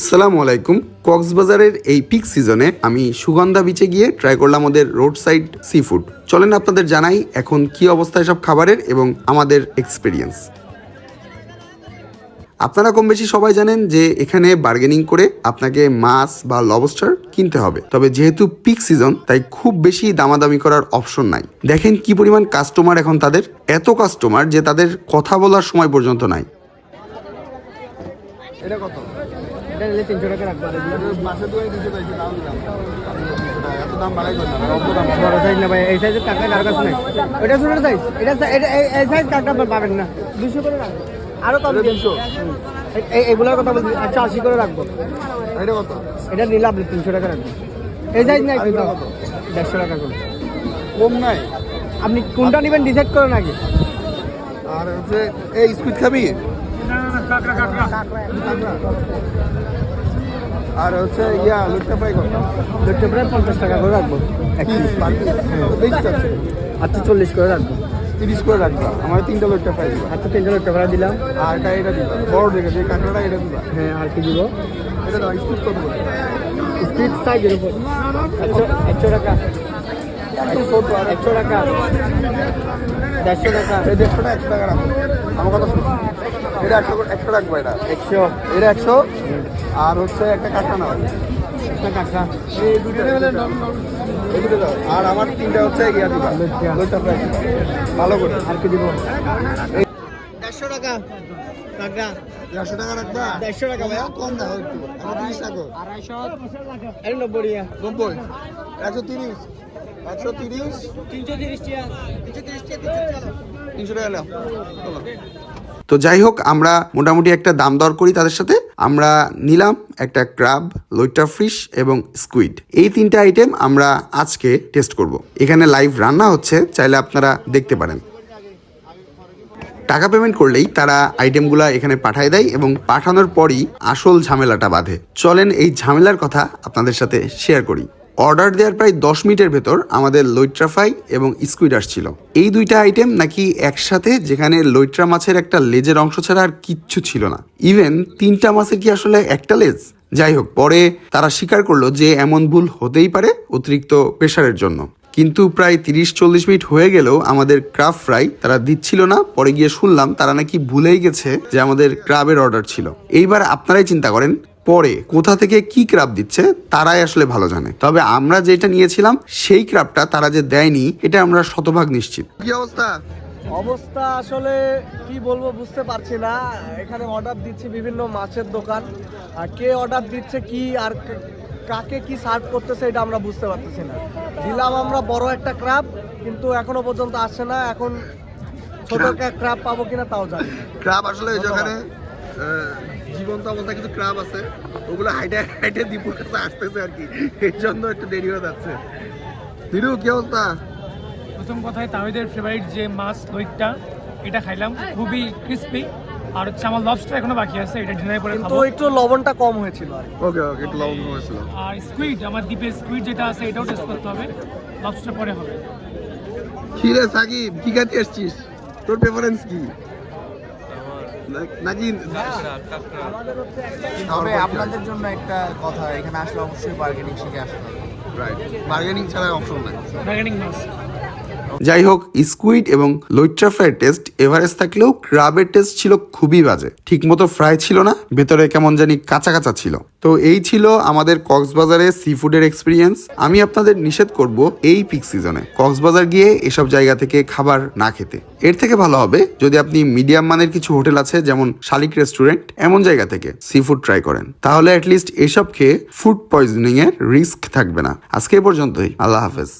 আসসালামু আলাইকুম। কক্সবাজারের এই পিক সিজনে আমি সুগন্ধা বিচে গিয়ে ট্রাই করলাম ওদের রোড সাইড সি ফুড চলেন আপনাদের জানাই এখন কি অবস্থায় সব খাবারের এবং আমাদের এক্সপিরিয়েন্স আপনারা কম বেশি সবাই জানেন যে এখানে বার্গেনিং করে আপনাকে মাছ বা লবস্টার কিনতে হবে। তবে যেহেতু পিক সিজন তাই খুব বেশি দামাদামি করার অপশন নাই। দেখেন কি পরিমাণ কাস্টমার এখন তাদের। এত কাস্টমার যে তাদের কথা বলার সময় পর্যন্ত নাই। এটা কত? এটা নিলে তিনশো টাকা রাখব। দুশো দাম দিলাম এত দাম বাড়াই বড় সাইজ না ভাই এই সাইজের কার কাছে নাই। এটা ছোট সাইজ এটা এই- এই সাইজ পাবেন না। দুশো করে রাখব। আরও কম তিনশো এগুলোর কথা বলছি একশো আশি করে রাখব। এটা কত? এটা নিলে আপনি তিনশো টাকা রাখবেন। এই সাইজ নাই দেড়শো টাকা করে। কম নাই। আপনি কোনটা নেবেন ডিসাইড করেন আগে। আর হচ্ছে এই স্কুইড খাবি? আর হচ্ছে ইয়া লুটটা ফ্রাই কত দুটো প্রায় পঞ্চাশ টাকা করে রাখব। এক পিস পার পিস। আচ্ছা চল্লিশ করে রাখব। তিরিশ করে রাখবা। আমার তিনটা লুটটা ফ্রাই দিবা আচ্ছা তিনশো টাকা করে দিলাম। আর এটা এটা দিবা। বড় দেখে যে কাঁকড়াটা এটা দিবা। হ্যাঁ আর কি দিব? এটা দাও স্কুইড কত স্পিড সাইজের উপর। একশো টাকা। একশো একশো টাকা। দেড়শো টাকা। এই দেড়শোটা একশো টাকা রাখো। আমার কথা শুনো। এটা একশো করে- একশো রাখব এটা। একশো। এটা একশো? আর হচ্ছে একটা কাঁকড়া নাও। একটা টাকা এই দুটো এই দুটো দাও। আর আমার তিনটা হচ্ছে ইয়া দিবা। লইট্টা ভালো করে। আর কি দিব? দেড়শো টাকা। টাকা দেড়শো টাকা রাখবা? দেড়শো টাকা ভাইয়া। কম দাও একটু। একশো তিরিশ টাকা আড়াইশো নব্বই নব্বই? একশো তিরিশ? তো যাই হোক, আমরা মোটামুটি একটা দাম দর করি তাদের সাথে। আমরা নিলাম একটা ক্রাব, লইট্টা ফিশ এবং স্কুইড। এই তিনটা আইটেম আমরা আজকে টেস্ট করব। এখানে লাইভ রান্না হচ্ছে, চাইলে আপনারা দেখতে পারেন। টাকা পেমেন্ট করলেই তারা আইটেমগুলা এখানে পাঠায় দেয় এবং পাঠানোর পরই আসল ঝামেলাটা বাঁধে। চলেন এই ঝামেলার কথা আপনাদের সাথে শেয়ার করি। অর্ডার দেওয়ার প্রায় দশ মিনিটের ভেতর আমাদের লইট্রা ফ্রাই এবং স্কুইড আসছিল। এই দুইটা আইটেম নাকি একসাথে যেখানে লইট্রা মাছের একটা লেজের অংশ ছাড়া আর কিচ্ছু ছিল না। ইভেন তিনটা মাছের কি আসলে একটা লেজ? যাই হোক, পরে তারা স্বীকার করল যে এমন ভুল হতেই পারে অতিরিক্ত প্রেশারের জন্য। কিন্তু প্রায় তিরিশ চল্লিশ মিনিট হয়ে গেলেও আমাদের ক্রাব ফ্রাই তারা দিচ্ছিল না। পরে গিয়ে শুনলাম তারা নাকি ভুলেই গেছে যে আমাদের ক্রাবের অর্ডার ছিল। এইবার আপনারাই চিন্তা করেন পরে কোথা থেকে কি ক্রাব দিচ্ছে তারাই আসলে ভালো জানে। তবে আমরা যেটা নিয়েছিলাম সেই ক্রাবটা তারা যে দেয়নি এটা আমরা শতভাগ নিশ্চিত। কি অবস্থা? অবস্থা আসলে কি বলব বুঝতে পারছি না। এখানে অর্ডার দিচ্ছি বিভিন্ন মাছের দোকান। আর কে অর্ডার দিচ্ছে কি আর কাকে কি সার্ভ করতেছে এটা আমরা বুঝতে পারতেছি না। দিলাম আমরা বড় একটা ক্রাব কিন্তু এখনও পর্যন্ত আসছে না। এখন ছোট ক্রাব পাবো কিনা তাও জানি। ক্রাব আসলে যেখানে জীবন্ত অবস্থা কিছু ক্রাব আছে ওগুলো হাইটে হাইটে দীপুর কাছে আসতেছে আর কি। এর জন্য একটু দেরি হয়ে যাচ্ছে। দিরু কি অবস্থা? প্রথম কথায় তাহিদের ফেভারিট যে মাছ লইটটা এটা খাইলাম খুবই ক্রিস্পি আর হচ্ছে আমার লবস্টার এখনও বাকি আছে এটা ডিনার করে কিন্তু খাব। একটু লবণটা কম হয়েছিল ওকে ওকে একটু লবণ হয়েছিল। আর স্কুইড আমার দ্বীপের স্কুইড যেটা আছে এটাও টেস্ট করতে হবে। লবস্টার পরে হবে। কি রে সাকিব কি খাতে এসছিস? তোর প্রেফারেন্স কি? নাকি তবে আপনাদের জন্য একটা কথা এখানে আসলে অবশ্যই বার্গেনিং শিখে আসতে হবে। রাইট বার্গেনিং ছাড়া অপশন নাই। বার্গেনিং মাছ যাই হোক স্কুইড এবং লইট্রা টেস্ট এভারেস্ট থাকলেও ক্রাবের টেস্ট ছিল খুবই বাজে। ঠিকমতো ফ্রাই ছিল না, ভেতরে কেমন জানি কাঁচা কাঁচা ছিল। তো এই ছিল আমাদের কক্সবাজারের সি ফুডের এক্সপিরিয়েন্স আমি আপনাদের নিষেধ করব এই পিক সিজনে কক্সবাজার গিয়ে এসব জায়গা থেকে খাবার না খেতে। এর থেকে ভালো হবে যদি আপনি মিডিয়াম মানের কিছু হোটেল আছে, যেমন শালিক রেস্টুরেন্ট এমন জায়গা থেকে সি ফুড ট্রাই করেন। তাহলে অ্যাটলিস্ট এসব খেয়ে ফুড পয়জনিং এর রিস্ক থাকবে না। আজকে পর্যন্তই। আল্লাহ হাফেজ।